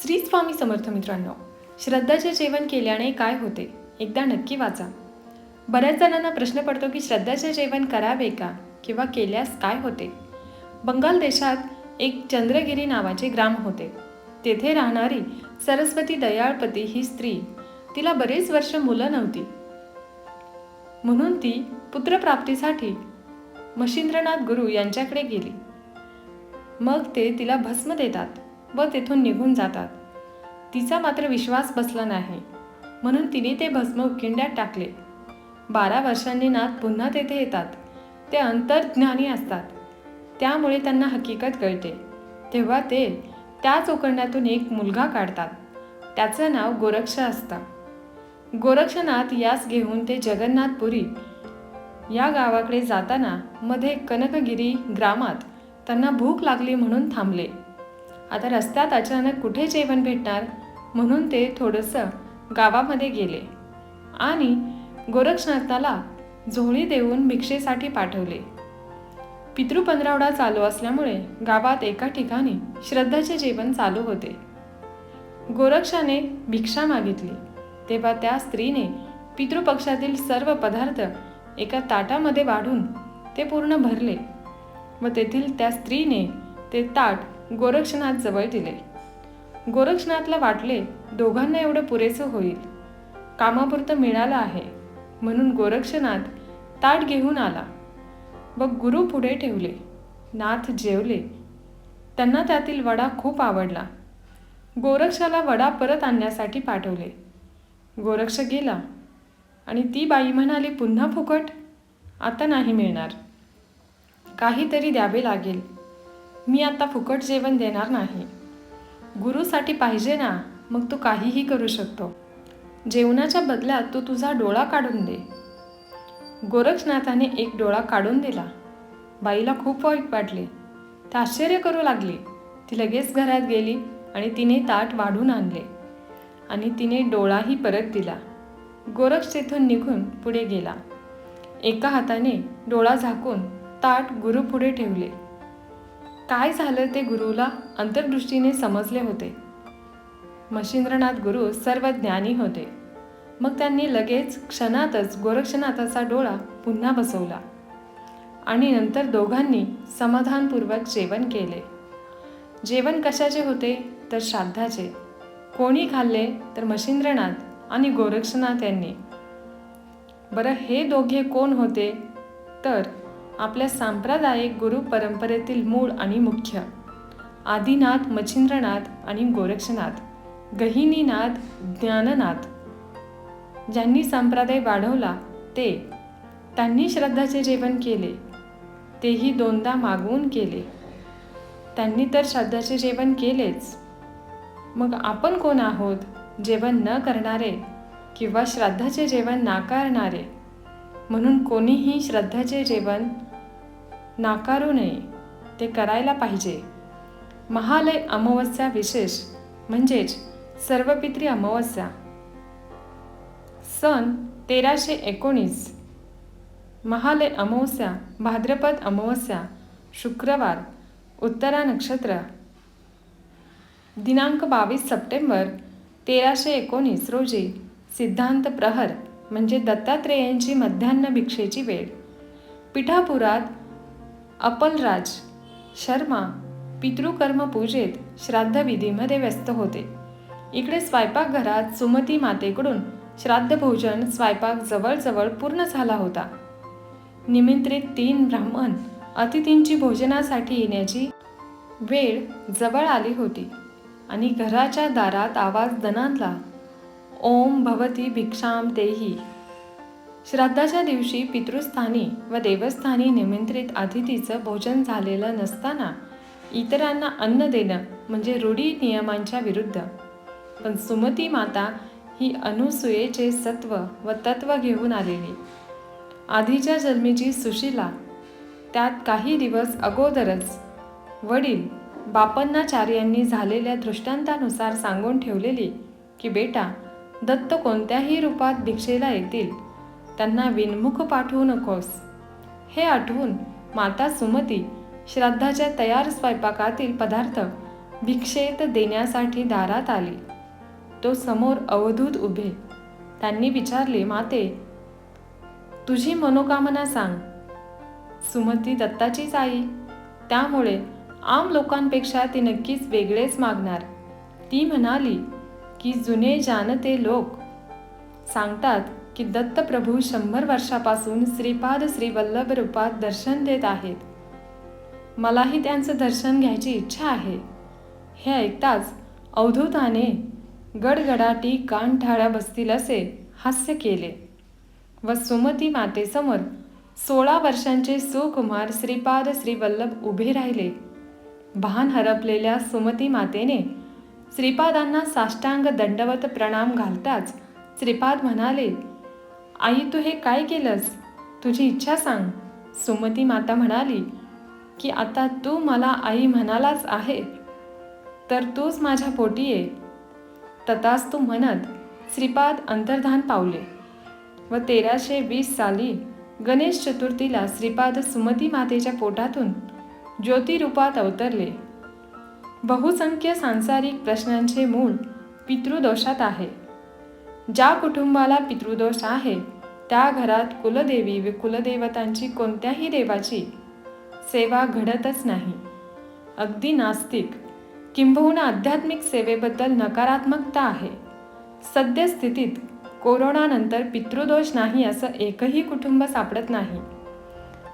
श्री स्वामी समर्थ मित्रांनो श्रद्धाचे जेवण केल्याने काय होते? एकदा नक्की वाचा. बऱ्याच जणांना प्रश्न पडतो की श्रद्धाचे जेवण करावे का? किंवा केल्यास काय होते? बंगाल देशात एक चंद्रगिरी नावाचे ग्राम होते. तेथे राहणारी सरस्वती दयाळपती ही स्त्री तिला बरेच वर्ष मुलं नव्हती. म्हणून ती पुत्रप्राप्तीसाठी मशिंद्रनाथ गुरु यांच्याकडे गेली. मग ते तिला भस्म देतात. व तेथून निघून जातात. तिचा मात्र विश्वास बसला नाही. म्हणून तिने ते भस्म उकिंड्यात टाकले. बारा वर्षांनी नाथ पुन्हा तेथे येतात. ते अंतर्ज्ञानी असतात. त्यामुळे त्यांना हकीकत कळते. तेव्हा ते त्याच उकंड्यातून एक मुलगा काढतात. त्याचं नाव गोरक्ष असतं. गोरक्षनाथ यास घेऊन ते जगन्नाथपुरी या गावाकडे जाताना मध्ये कनकगिरी ग्रामात त्यांना भूक लागली म्हणून थांबले. आता रस्त्यात अचानक कुठे जेवण भेटणार? म्हणून ते थोडंसं गावामध्ये गेले. आणि गोरक्षनाथाला झोळी देऊन भिक्षेसाठी पाठवले. पितृपंधरवडा चालू असल्यामुळे गावात एका ठिकाणी श्रद्धाचे जेवण चालू होते. गोरक्षाने भिक्षा मागितली. तेव्हा त्या स्त्रीने पितृपक्षातील सर्व पदार्थ एका ताटामध्ये वाढून ते पूर्ण भरले. व तेथील त्या स्त्रीने ते ताट गोरक्षनाथ जवळ दिले. गोरक्षनाथला वाटले दोघांना एवढं पुरेसं होईल. कामापुरतं मिळालं आहे. म्हणून गोरक्षनाथ ताट घेऊन आला. व गुरु पुढे ठेवले. नाथ जेवले. त्यांना त्यातील वडा खूप आवडला. गोरक्षाला वडा परत आणण्यासाठी पाठवले. गोरक्ष गेला. आणि ती बाई म्हणाली पुन्हा फुकट? आता नाही मिळणार. काहीतरी द्यावे लागेल. मी आता फुकट जेवण देणार नाही. गुरुसाठी पाहिजे ना मग तू काहीही करू शकतो. जेवणाच्या बदल्यात तू तुझा डोळा काढून दे. गोरक्षनाथाने एक डोळा काढून दिला. बाईला खूप वाईट वाटले. ती आश्चर्य करू लागली. ती लगेच घरात गेली आणि तिने ताट वाढून आणले. आणि तिने डोळाही परत दिला. गोरक्ष तेथून निघून पुढे गेला. एका हाताने डोळा झाकून ताट गुरु पुढे ठेवले. काय झालं ते गुरुला अंतर्दृष्टीने समजले होते. मशिंद्रनाथ गुरु सर्व ज्ञानी होते. मग त्यांनी लगेच क्षणातच गोरक्षनाथाचा डोळा पुन्हा बसवला. आणि नंतर दोघांनी समाधानपूर्वक जेवण केले. जेवण कशाचे होते? तर श्राद्धाचे. कोणी खाल्ले? तर मशिंद्रनाथ आणि गोरक्षनाथ यांनी. बरं हे दोघे कोण होते? तर आपल्या सांप्रदायिक गुरु परंपरेतील मूळ आणि मुख्य. आदिनाथ मच्छिंद्रनाथ आणि गोरक्षनाथ गहिनीनाथ ज्ञाननाथ. ज्यांनी संप्रदाय वाढवला ते. त्यांनी श्रद्धाचे जेवण केले तेही दोनदा मागवून केले. त्यांनी तर श्रद्धाचे जेवण केलेच. मग आपण कोण आहोत? जेवण न करणारे किंवा श्राद्धाचे जेवण नाकारणारे? म्हणून कोणीही श्रद्धाचे जेवण नाकारू नये ते करायला पाहिजे. महालय अमावस्या विशेष म्हणजेच सर्वपित्री अमावस्या. सन तेराशे एकोणीस. महालय अमावस्या भाद्रपद अमावस्या शुक्रवार उत्तरा नक्षत्र. दिनांक बावीस सप्टेंबर तेराशे एकोणीस रोजी सिद्धांत प्रहर. म्हणजे दत्तात्रेयांची मध्यान्ह भिक्षेची वेळ. पिठापुरात अपलराज शर्मा पितृकर्म पूजेत श्राद्धविधीमध्ये व्यस्त होते. इकडे स्वयंपाकघरात सुमती मातेकडून श्राद्धभोजन स्वयंपाक जवळजवळ पूर्ण झाला होता. निमंत्रित तीन ब्राह्मण अतिथींची भोजनासाठी येण्याची वेळ जवळ आली होती आणि घराच्या दारात आवाज दणाणला ओम भवती भिक्षाम तेही. श्राद्धाच्या दिवशी पितृस्थानी व देवस्थानी निमंत्रित अतिथीचं भोजन झालेलं नसताना इतरांना अन्न देणं म्हणजे रूढी नियमांच्या विरुद्ध. पण सुमती माता ही अनुसुयेचे सत्व व तत्व घेऊन आलेली. आधीच्या जन्मीची सुशिला त्यात काही दिवस अगोदरच वडील बापन्नाचार्यांनी झालेल्या दृष्टांतानुसार सांगून ठेवलेली की बेटा दत्त कोणत्याही रूपात भिक्षेला येतील. त्यांना विनमुख पाठवू नकोस. हे आठवून माता सुमती श्राद्धाच्या तयार स्वयंपाकातील पदार्थ भिक्षेत देण्यासाठी दारात आली. तो समोर अवधूत उभे. त्यांनी विचारले माते तुझी मनोकामना सांग. सुमती दत्ताचीच आई त्यामुळे आम लोकांपेक्षा ती नक्कीच वेगळेच मागणार. ती म्हणाली की जुने जाणते लोक सांगतात की दत्तप्रभू शंभर वर्षापासून श्रीपाद श्रीवल्लभ रूपात दर्शन देत आहेत. मलाही त्यांचं दर्शन घ्यायची इच्छा आहे. हे ऐकताच अवधूताने गडगडाटी कानठाळ्या बसतील असे हास्य केले व सुमती मातेसमोर सोळा वर्षांचे सुकुमार श्रीपाद श्रीवल्लभ उभे राहिले. भान हरपलेल्या सुमती मातेने श्रीपादांना साष्टांग दंडवत प्रणाम घालताच श्रीपाद म्हणाले आई तू हे काय केलंस? तुझी इच्छा सांग. सुमती माता म्हणाली की आता तू मला आई म्हणालाच आहे तर तूच माझ्या पोटी ये. तथाच तू म्हणत श्रीपाद अंतर्धान पावले व तेराशे वीस साली गणेश चतुर्थीला श्रीपाद सुमती मातेच्या पोटातून ज्योतिरूपात अवतरले. बहुसंख्य सांसारिक प्रश्नांचे मूळ पितृदोषात आहे. ज्या कुटुंबाला पितृदोष आहे त्या घरात कुलदेवी व कुलदेवतांची कोणत्याही देवाची सेवा घडतच नाही. अगदी नास्तिक किंबहुना आध्यात्मिक सेवेबद्दल नकारात्मकता आहे. सद्यस्थितीत कोरोनानंतर पितृदोष नाही असं एकही कुटुंब सापडत नाही.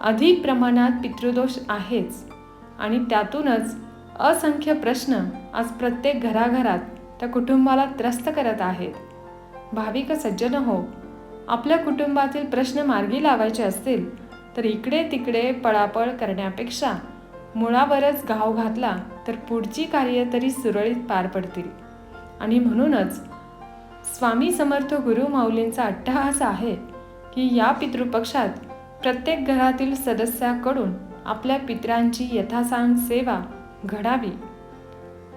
अधिक प्रमाणात पितृदोष आहेच आणि त्यातूनच असंख्य प्रश्न आज प्रत्येक घराघरात त्या कुटुंबाला त्रस्त करत आहेत. भाविक सज्जन हो आपल्या कुटुंबातील प्रश्न मार्गी लावायचे असतील तर इकडे तिकडे पळापळ करण्यापेक्षा मुळावरच घाव घातला तर पुढची कार्य तरी सुरळीत पार पडतील. आणि म्हणूनच स्वामी समर्थ गुरु माऊलींचा अट्टहास आहे की या पितृपक्षात प्रत्येक घरातील सदस्याकडून आपल्या पित्रांची यथासांग सेवा घडावी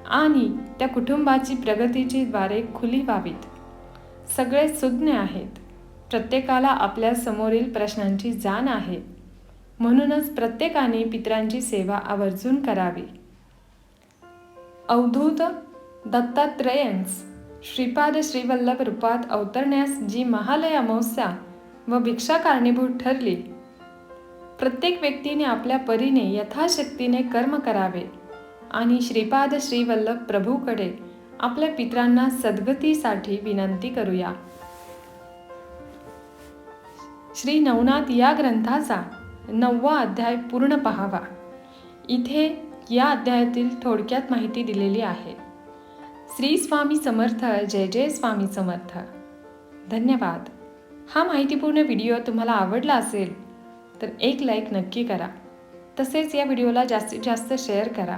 आणि त्या कुटुंबाची प्रगतीची द्वारे खुली व्हावीत. सगळे सुज्ञ आहेत. प्रत्येकाला आपल्या समोरील प्रश्नांची जाण आहे. म्हणूनच प्रत्येकाने पित्रांची सेवा आवर्जून करावी. अवधूत दत्तात्रयंस श्रीपाद श्रीवल्लभ रूपात अवतरण्यास जी महालय अमावस्या व भिक्षा कारणीभूत ठरली. प्रत्येक व्यक्तीने आपल्या परीने यथाशक्तीने कर्म करावे. आणि श्रीपाद श्रीवल्लभ प्रभूकडे आपल्या पित्रांना सद्गतीसाठी विनंती करूया. श्री नवनाथ या ग्रंथाचा नववा अध्याय पूर्ण पहावा. इथे या अध्यायातील थोडक्यात माहिती दिलेली आहे. श्री स्वामी समर्थ जय जय स्वामी समर्थ. धन्यवाद. हा माहितीपूर्ण व्हिडिओ तुम्हाला आवडला असेल तर एक लाईक नक्की करा. तसेच या व्हिडिओला जास्तीत जास्त शेअर करा.